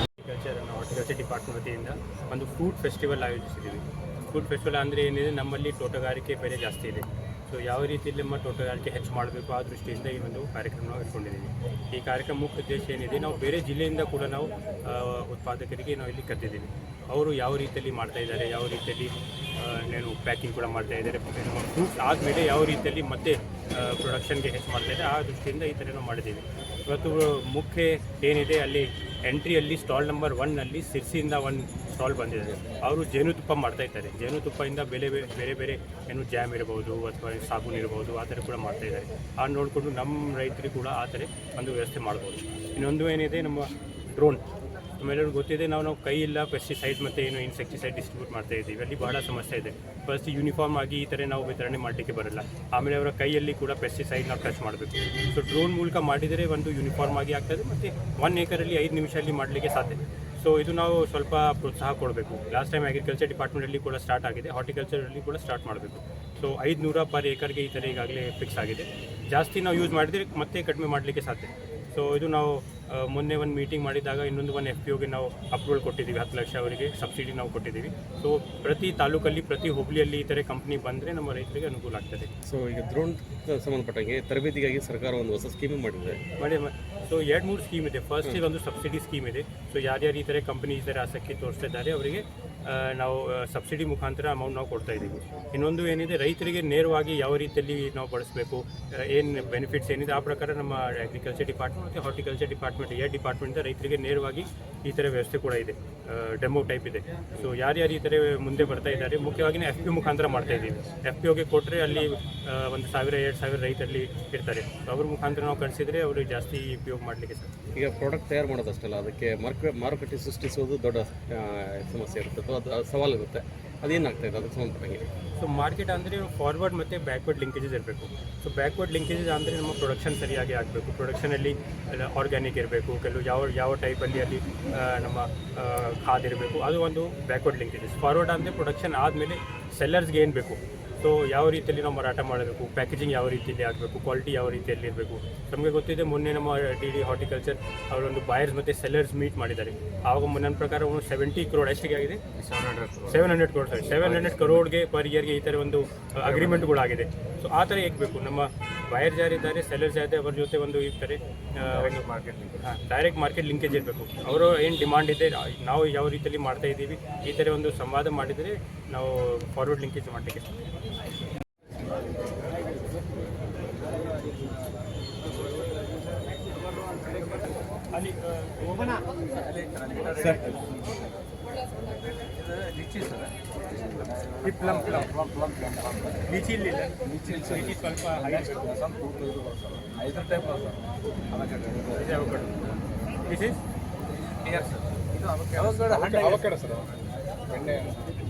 Agriculture department ವತಿಯಿಂದ ಒಂದು food festival ಆಯೋಜಿಸಿದ್ದೀವಿ ಫುಡ್ ಫೆಸ್ಟಿವಲ್ ಅಂದರೆ ಏನಿದೆ ನಮ್ಮಲ್ಲಿ ತೋಟಗಾರಿಕೆ ಬೆಲೆ ಜಾಸ್ತಿ ಇದೆ ಸೊ ಯಾವ ರೀತಿಯಲ್ಲಿ ನಮ್ಮ ತೋಟಗಾರಿಕೆ ಹೆಚ್ಚು ಮಾಡಬೇಕು ಆ ದೃಷ್ಟಿಯಿಂದ ಈ ಒಂದು ಕಾರ್ಯಕ್ರಮ ನಾವು ಇಟ್ಕೊಂಡಿದ್ದೀವಿ. ಈ ಕಾರ್ಯಕ್ರಮ ಮುಖ್ಯ ಉದ್ದೇಶ ಏನಿದೆ, ನಾವು ಬೇರೆ ಜಿಲ್ಲೆಯಿಂದ ಕೂಡ ನಾವು ಉತ್ಪಾದಕರಿಗೆ ನಾವು ಇಲ್ಲಿ ಕರೆದಿದ್ದೀವಿ ಅವರು ಯಾವ ರೀತಿಯಲ್ಲಿ ಮಾಡ್ತಾ ಇದ್ದಾರೆ, ಯಾವ ರೀತಿಯಲ್ಲಿ ಏನು ಪ್ಯಾಕಿಂಗ್ ಕೂಡ ಮಾಡ್ತಾ ಇದ್ದಾರೆ ಫ್ರೂಟ್ಸ್ ಆದಮೇಲೆ ಯಾವ ರೀತಿಯಲ್ಲಿ ಮತ್ತೆ ಪ್ರೊಡಕ್ಷನ್ಗೆ ಹೆಚ್ಚು ಮಾಡ್ತಾ ಇದ್ದಾರೆ, ಆ ದೃಷ್ಟಿಯಿಂದ ಈ ಥರ ನಾವು ಮಾಡಿದ್ದೀವಿ. ಇವತ್ತು ಮುಖ್ಯ ಏನಿದೆ, ಅಲ್ಲಿ ಎಂಟ್ರಿಯಲ್ಲಿ ಸ್ಟಾಲ್ ನಂಬರ್ ಒನ್ನಲ್ಲಿ ಸಿರ್ಸಿಯಿಂದ ಒಂದು ಸ್ಟಾಲ್ ಬಂದಿದೆ. ಅವರು ಜೇನುತುಪ್ಪ ಮಾಡ್ತಾ ಇದ್ದಾರೆ. ಜೇನುತುಪ್ಪದಿಂದ ಬೇರೆ ಬೇರೆ ಬೇರೆ ಏನು ಜಾಮ್ ಇರ್ಬೋದು ಅಥವಾ ಸಾಬೂನು ಇರಬಹುದು ಆ ಥರ ಕೂಡ ಮಾಡ್ತಾ ಇದ್ದಾರೆ. ಆ ನೋಡಿಕೊಂಡು ನಮ್ಮ ರೈತರಿಗೆ ಕೂಡ ಆ ಥರ ಒಂದು ವ್ಯವಸ್ಥೆ ಮಾಡ್ಬೋದು. ಇನ್ನೊಂದು ಏನಿದೆ, ನಮ್ಮ ಡ್ರೋನ್ ನಮ್ಮೆಲ್ಲರಿಗೂ ಗೊತ್ತಿದೆ, ನಾವು ನಾವು ಕೈ ಇಲ್ಲ ಪೆಸ್ಟಿಸೈಡ್ ಮತ್ತು ಏನು ಇನ್ಸೆಕ್ಟಿಸೈಡ್ ಡಿಸ್ಟ್ರಿಬ್ಯೂಟ್ ಮಾಡ್ತಾ ಇದ್ದೀವಿ. ಅಲ್ಲಿ ಬಹಳ ಸಮಸ್ಯೆ ಇದೆ. ಫಸ್ಟ್ ಯೂನಿಫಾರ್ಮ್ ಆಗಿ ಈ ಥರ ನಾವು ವಿತರಣೆ ಮಾಡಲಿಕ್ಕೆ ಬರಲ್ಲ. ಆಮೇಲೆ ಅವರ ಕೈಯಲ್ಲಿ ಕೂಡ ಪೆಸ್ಟಿಸೈಡ್ ನಾವು ಟಚ್ ಮಾಡಬೇಕು. ಸೊ ಡ್ರೋನ್ ಮೂಲಕ ಮಾಡಿದರೆ ಒಂದು ಯೂನಿಫಾರ್ಮ್ ಆಗಿ ಆಗ್ತದೆ, ಮತ್ತು ಒನ್ ಏಕರಲ್ಲಿ ಐದು ನಿಮಿಷದಲ್ಲಿ ಮಾಡಲಿಕ್ಕೆ ಸಾಧ್ಯ. ಸೊ ಇದು ನಾವು ಸ್ವಲ್ಪ ಪ್ರೋತ್ಸಾಹ ಕೊಡಬೇಕು. ಲಾಸ್ಟ್ ಟೈಮ್ ಅಗ್ರಿಕಲ್ಚರ್ ಡಿಪಾರ್ಟ್ಮೆಂಟಲ್ಲಿ ಕೂಡ ಸ್ಟಾರ್ಟ್ ಆಗಿದೆ. ಹಾರ್ಟಿಕಲ್ಚರಲ್ಲಿ ಕೂಡ ಸ್ಟಾರ್ಟ್ ಮಾಡಬೇಕು. ಸೊ ಐದುನೂರ ಪರ್ ಏಕರ್ಗೆ ಈ ಥರ ಈಗಾಗಲೇ ಫಿಕ್ಸ್ ಆಗಿದೆ. ಜಾಸ್ತಿ ನಾವು ಯೂಸ್ ಮಾಡಿದರೆ ಮತ್ತೆ ಕಡಿಮೆ ಮಾಡಲಿಕ್ಕೆ ಸಾಧ್ಯ. ಸೊ ಇದು ನಾವು ಮೊನ್ನೆ ಒಂದು ಮೀಟಿಂಗ್ ಮಾಡಿದಾಗ ಇನ್ನೊಂದು ಒಂದು ಎಫ್ ಪಿ ಒಗೆ ನಾವು ಅಪ್ರೂವಲ್ ಕೊಟ್ಟಿದ್ದೀವಿ ಹತ್ತು ಲಕ್ಷ ಅವರಿಗೆ ಸಬ್ಸಿಡಿ ನಾವು ಕೊಟ್ಟಿದ್ದೀವಿ. ಸೊ ಪ್ರತಿ ತಾಲೂಕಲ್ಲಿ ಪ್ರತಿ ಹುಬ್ಳಿಯಲ್ಲಿ ಈ ಥರ ಕಂಪ್ನಿ ಬಂದರೆ ನಮ್ಮ ರೈತರಿಗೆ ಅನುಕೂಲ ಆಗ್ತದೆ. ಸೊ ಈಗ ಡ್ರೋನ್ ಸಂಬಂಧಪಟ್ಟಂಗೆ ತರಬೇತಿಗಾಗಿ ಸರ್ಕಾರ ಒಂದು ಹೊಸ ಸ್ಕೀಮ್ ಮಾಡಿದೆ. ಮಾಡಿ ಸೊ ಎರಡು ಮೂರು ಸ್ಕೀಮ್ ಇದೆ. ಫಸ್ಟ್ ಒಂದು ಸಬ್ಸಿಡಿ ಸ್ಕೀಮ್ ಇದೆ. ಸೊ ಯಾರ್ಯಾರು ಈ ಥರ ಕಂಪನಿ ಈ ಥರ ಆಸಕ್ತಿ ತೋರಿಸ್ತಾ ಇದ್ದಾರೆ ಅವರಿಗೆ ನಾವು ಸಬ್ಸಿಡಿ ಮುಖಾಂತರ ಅಮೌಂಟ್ ನಾವು ಕೊಡ್ತಾ ಇದ್ದೀವಿ. ಇನ್ನೊಂದು ಏನಿದೆ, ರೈತರಿಗೆ ನೇರವಾಗಿ ಯಾವ ರೀತಿಯಲ್ಲಿ ನಾವು ಬಳಸಬೇಕು ಏನು ಬೆನಿಫಿಟ್ಸ್ ಏನಿದೆ, ಆ ಪ್ರಕಾರ ನಮ್ಮ ಅಗ್ರಿಕಲ್ಚರ್ ಡಿಪಾರ್ಟ್ಮೆಂಟ್ ಮತ್ತು ಹಾರ್ಟಿಕಲ್ಚರ್ ಡಿಪಾರ್ಟ್ಮೆಂಟ್ ಎರಡು ಡಿಪಾರ್ಟ್ಮೆಂಟ್ ರೈತರಿಗೆ ನೇರವಾಗಿ ಈ ಥರ ವ್ಯವಸ್ಥೆ ಕೂಡ ಇದೆ. ಡೆಮೋ ಟೈಪ್ ಇದೆ. ಸೊ ಯಾರ್ಯಾರು ಈ ಥರ ಮುಂದೆ ಬರ್ತಾ ಇದ್ದಾರೆ ಮುಖ್ಯವಾಗಿ ಎಫ್ ಪಿ ಮುಖಾಂತರ ಮಾಡ್ತಾ ಇದ್ದೀವಿ. ಎಫ್ ಪಿ ಓಗೆ ಕೊಟ್ಟರೆ ಅಲ್ಲಿ ಒಂದು ಸಾವಿರ, ಎರಡು ಸಾವಿರ ರೈತರಲ್ಲಿ ಇರ್ತಾರೆ. ಅವ್ರ ಮುಖಾಂತರ ನಾವು ಕಳಿಸಿದರೆ ಅವರು ಜಾಸ್ತಿ ಉಪಯೋಗ ಮಾಡಲಿಕ್ಕೆ ಸರ್ ಈಗ ಪ್ರಾಡಕ್ಟ್ ತಯಾರು ಮಾಡೋದಷ್ಟಲ್ಲ, ಅದಕ್ಕೆ ಮಾರ್ಕೆ, ಮಾರುಕಟ್ಟೆ ಸೃಷ್ಟಿಸೋದು ದೊಡ್ಡ ಸಮಸ್ಯೆ ಇರುತ್ತೆ. ಅಥವಾ ಸವಾಲು ಇರುತ್ತೆ. ಅದೇನಾಗ್ತಾ ಇದೆ? ಅದಕ್ಕೆ ಸಂಬಂಧಪಟ್ಟಂಗೆ. ಸೊ ಮಾರ್ಕೆಟ್ ಅಂದರೆ ಫಾರ್ವರ್ಡ್ ಮತ್ತು ಬ್ಯಾಕ್ವರ್ಡ್ ಲಿಂಕೇಜಸ್ ಇರಬೇಕು. ಸೊ ಬ್ಯಾಕ್ವರ್ಡ್ ಲಿಂಕೇಜಸ್ ಅಂದರೆ ನಮ್ಮ ಪ್ರೊಡಕ್ಷನ್ ಸರಿಯಾಗಿ ಆಗಬೇಕು. ಪ್ರೊಡಕ್ಷನಲ್ಲಿ ಆರ್ಗ್ಯಾನಿಕ್ ಇರಬೇಕು. ಕೆಲವು ಯಾವ ಯಾವ ಟೈಪಲ್ಲಿ ಅಲ್ಲಿ ನಮ್ಮ ಖಾದಿರಬೇಕು ಅದು ಒಂದು ಬ್ಯಾಕ್ವರ್ಡ್ ಲಿಂಕೇಜಸ್ ಫಾರ್ವರ್ಡ್ ಅಂದರೆ ಪ್ರೊಡಕ್ಷನ್ ಆದಮೇಲೆ ಸೆಲ್ಲರ್ಸ್ಗೆ ಏನು ಬೇಕು? ಸೊ ಯಾವ ರೀತಿಯಲ್ಲಿ ನಾವು ಮಾರಾಟ ಮಾಡಬೇಕು? ಪ್ಯಾಕೇಜಿಂಗ್ ಯಾವ ರೀತಿಯಲ್ಲಿ ಆಗಬೇಕು? ಕ್ವಾಲಿಟಿ ಯಾವ ರೀತಿಯಲ್ಲಿ ಇರಬೇಕು? ನಮಗೆ ಗೊತ್ತಿದೆ ಮೊನ್ನೆ ನಮ್ಮ ಡಿ ಡಿ ಹಾರ್ಟಿಕಲ್ಚರ್ ಅವರೊಂದು ಬಾಯರ್ಸ್ ಮತ್ತು ಸೆಲ್ಲರ್ಸ್ ಮೀಟ್ ಮಾಡಿದ್ದಾರೆ. ಆವಾಗ ನನ್ನ ಪ್ರಕಾರ ಒಂದು ಸೆವೆಂಟಿ ಕ್ರೋಡ್ ಎಷ್ಟಿಗೆ ಆಗಿದೆ? ಸೆವೆನ್ ಹಂಡ್ರೆಡ್ ಕ್ರೋಡ್ ಸರಿ ಸೆವೆನ್ ಹಂಡ್ರೆಡ್ ಕ್ರೋಡ್ಗೆ ಪರ್ ಇಯರ್ಗೆ ಈ ಥರ ಒಂದು ಅಗ್ರಿಮೆಂಟ್ ಕೂಡ ಆಗಿದೆ ಸೊ ಆ ಥರ ಹೇಗಬೇಕು? ನಮ್ಮ ಬಾಯರ್ಸ್ ಯಾರಿದ್ದಾರೆ ಸೆಲ್ಲರ್ಸ್ ಯಾರಿದೆ ಅವ್ರ ಜೊತೆ ಒಂದು ಈ ಥರ ಆ, ಒಂದು ಮಾರ್ಕೆಟ್ ಡೈರೆಕ್ಟ್ ಮಾರ್ಕೆಟ್ ಲಿಂಕೇಜ್ ಇರಬೇಕು. ಅವರು ಏನು ಡಿಮಾಂಡ್ ಇದೆ ನಾವು ಯಾವ ರೀತಿಯಲ್ಲಿ ಮಾಡ್ತಾ ಇದ್ದೀವಿ ಈ ಥರ ಒಂದು ಸಂವಾದ ಮಾಡಿದರೆ ನಾವು ಫಾರ್ವರ್ಡ್ ಲಿಂಕೇಜ್ ಮಾಡಲಿಕ್ಕೆ ಅಲ್ಲಿ ಸರ್. ಈ plum plum. Plum plum plum lychee ಇಲ್ಲ ಲಿಚಿ ಲಿಚಿ. ಸ್ವಲ್ಪ ಹಾಗಿರ್ಬೇಕು ಐದು type sir sir. This type avocado sir. ಬೆಣ್ಣೆ ಇದು ನೆಕ್ಸ್ಟ್ ಮಂತ್ ಸ್ಟಾರ್ಟ್ ಆಗುತ್ತೆ sir Kamalapura Kamalapura Mahendra sir sir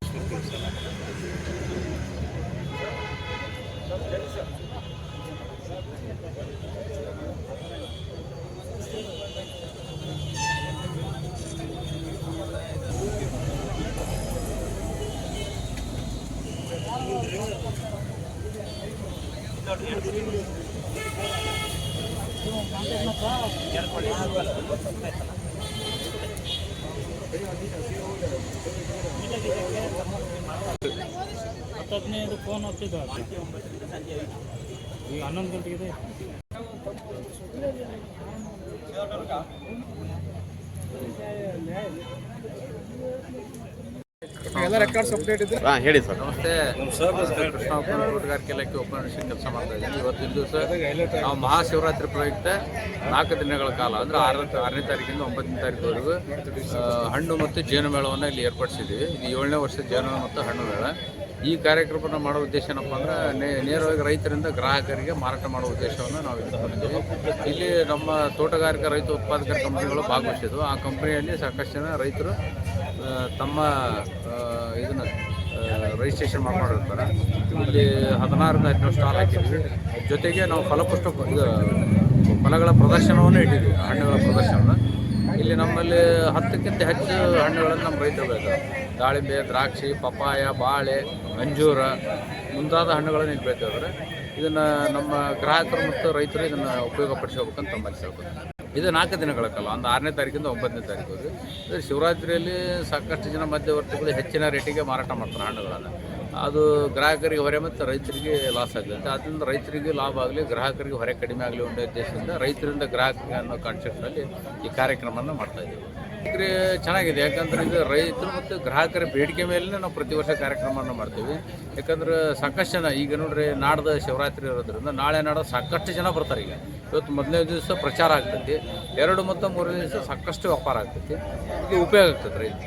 ಹದಿನೈದು ಫೋನ್ ಹತ್ತಿದ್ದು ಈಗ ಹನ್ನೊಂದು ಗಂಟೆಗಿದೆ ಎಲ್ಲ ರೆಕಾರ್ಡ್ಸ್ ಅಪ್ಡೇಟ್ ಇದ್ರೆ ಹಾಂ ಹೇಳಿ ಸರ್. ನಮಸ್ತೆ. ಕೃಷ್ಣಾಪುರ ತೋಟಗಾರಿಕೆ ಇಲಾಖೆ ಉಪನಿರೀಕ್ಷಕ ಕೆಲಸ ಮಾಡ್ತಾ ಇದ್ದೀನಿ ಇವತ್ತಿನ ದಿವಸ ನಾವು ಮಹಾಶಿವರಾತ್ರಿ ಪ್ರಯುಕ್ತ ನಾಲ್ಕು ದಿನಗಳ ಕಾಲ ಅಂದ್ರೆ ಆರನೇ ಆರನೇ ತಾರೀಕಿಂದ ಒಂಬತ್ತನೇ ತಾರೀಕುವರೆಗೂ ಹಣ್ಣು ಮತ್ತು ಜೇನು ಮೇಳವನ್ನು ಇಲ್ಲಿ ಏರ್ಪಡಿಸಿದ್ದೀವಿ. ಇದು ಏಳನೇ ವರ್ಷದ ಜೇನು ಮತ್ತು ಹಣ್ಣು ಮೇಳ. ಈ ಕಾರ್ಯಕ್ರಮವನ್ನು ಮಾಡೋ ಉದ್ದೇಶ ಏನಪ್ಪ ಅಂದ್ರೆ ನೇ- ನೇರವಾಗಿ ರೈತರಿಂದ ಗ್ರಾಹಕರಿಗೆ ಮಾರಾಟ ಮಾಡೋ ಉದ್ದೇಶವನ್ನು ನಾವು ಇಟ್ಕೊಂಡಿದ್ದೀವಿ. ಇಲ್ಲಿ ನಮ್ಮ ತೋಟಗಾರಿಕಾ ರೈತ ಉತ್ಪಾದಕರ ಕಂಪನಿಗಳು ಭಾಗವಹಿಸಿದ್ವು. ಆ ಕಂಪನಿಯಲ್ಲಿ ಸಾಕಷ್ಟು ಜನ ರೈತರು ತಮ್ಮ ಇದನ್ನು ರಿಜಿಸ್ಟ್ರೇಷನ್ ಮಾಡ್ಕೊಂಡಿರ್ತಾರೆ ಇಲ್ಲಿ ಹದಿನಾರರಿಂದ ಹದಿನೇಳು ಸ್ಟಾಲ್ ಹಾಕಿದ್ವಿ. ಜೊತೆಗೆ ನಾವು ಫಲಪುಷ್ಟ ಇದು, ಫಲಗಳ ಪ್ರದರ್ಶನವನ್ನು ಇಟ್ಟಿದ್ವಿ, ಹಣ್ಣುಗಳ ಪ್ರದರ್ಶನ ಇಲ್ಲಿ ನಮ್ಮಲ್ಲಿ ಹತ್ತಕ್ಕಿಂತ ಹೆಚ್ಚು ಹಣ್ಣುಗಳನ್ನು ನಮ್ಮ ರೈತರು ಬೆಳೀತಾರೆ. ದಾಳಿಂಬೆ, ದ್ರಾಕ್ಷಿ, ಪಪ್ಪಾಯ, ಬಾಳೆ, ಅಂಜೂರ, ಮುಂತಾದ ಹಣ್ಣುಗಳನ್ನು ಇಲ್ಲಿ ಬೆಳೀತಿದ್ದಾರೆ ಇದನ್ನು ನಮ್ಮ ಗ್ರಾಹಕರು ಮತ್ತು ರೈತರು ಇದನ್ನು ಉಪಯೋಗಪಡಿಸ್ಕೋಬೇಕಂತ ತಮ್ಮಲ್ಲಿ ಹೇಳ್ಬೋದು ಇದು ನಾಲ್ಕು ದಿನಗಳ ಕಾಲ ಒಂದು ಆರನೇ ತಾರೀಕಿಂದ ಒಂಬತ್ತನೇ ತಾರೀಕು ಇದು ಶಿವರಾತ್ರಿಯಲ್ಲಿ ಸಾಕಷ್ಟು ಜನ ಮಧ್ಯವರ್ತಿಗಳು ಹೆಚ್ಚಿನ ರೇಟಿಗೆ ಮಾರಾಟ ಮಾಡ್ತಾರೆ ಹಣ್ಣುಗಳನ್ನು. ಅದು ಗ್ರಾಹಕರಿಗೆ ಹೊರೆ ಮತ್ತು ರೈತರಿಗೆ ಲಾಸ್ ಆಗುತ್ತೆ ಅದರಿಂದ ರೈತರಿಗೆ ಲಾಭ ಆಗಲಿ, ಗ್ರಾಹಕರಿಗೆ ಹೊರೆ ಕಡಿಮೆ ಆಗಲಿ ಅನ್ನೋ ಉದ್ದೇಶದಿಂದ ರೈತರಿಂದ ಗ್ರಾಹಕರಿಗೆ ಅನ್ನೋ ಕಾನ್ಸೆಪ್ಟಲ್ಲಿ ಈ ಕಾರ್ಯಕ್ರಮವನ್ನು ಮಾಡ್ತಾ ಇದ್ದೀವಿ. ಚೆನ್ನಾಗಿದೆ, ಯಾಕಂದ್ರೆ ಇದು ರೈತರು ಮತ್ತು ಗ್ರಾಹಕರ ಬೇಡಿಕೆ ಮೇಲೆ ನಾವು ಪ್ರತಿ ವರ್ಷ ಕಾರ್ಯಕ್ರಮವನ್ನು ಮಾಡ್ತೀವಿ. ಯಾಕಂದ್ರೆ ಸಾಕಷ್ಟು ಜನ, ಈಗ ನೋಡ್ರಿ ನಾಡ್ದು ಶಿವರಾತ್ರಿ ಇರೋದ್ರಿಂದ ನಾಳೆ ನಾಡೋ ಸಾಕಷ್ಟು ಜನ ಬರ್ತಾರೆ ಈಗ. ಇವತ್ತು ಮೊದಲನೇ ದಿವಸ ಪ್ರಚಾರ ಆಗ್ತೈತಿ. ಎರಡು ಮತ್ತು ಮೂರನೇ ದಿವಸ ಸಾಕಷ್ಟು ವ್ಯಾಪಾರ ಆಗ್ತೈತಿ. ಇದು ಉಪಯೋಗ ಆಗ್ತದೆ ರೈತ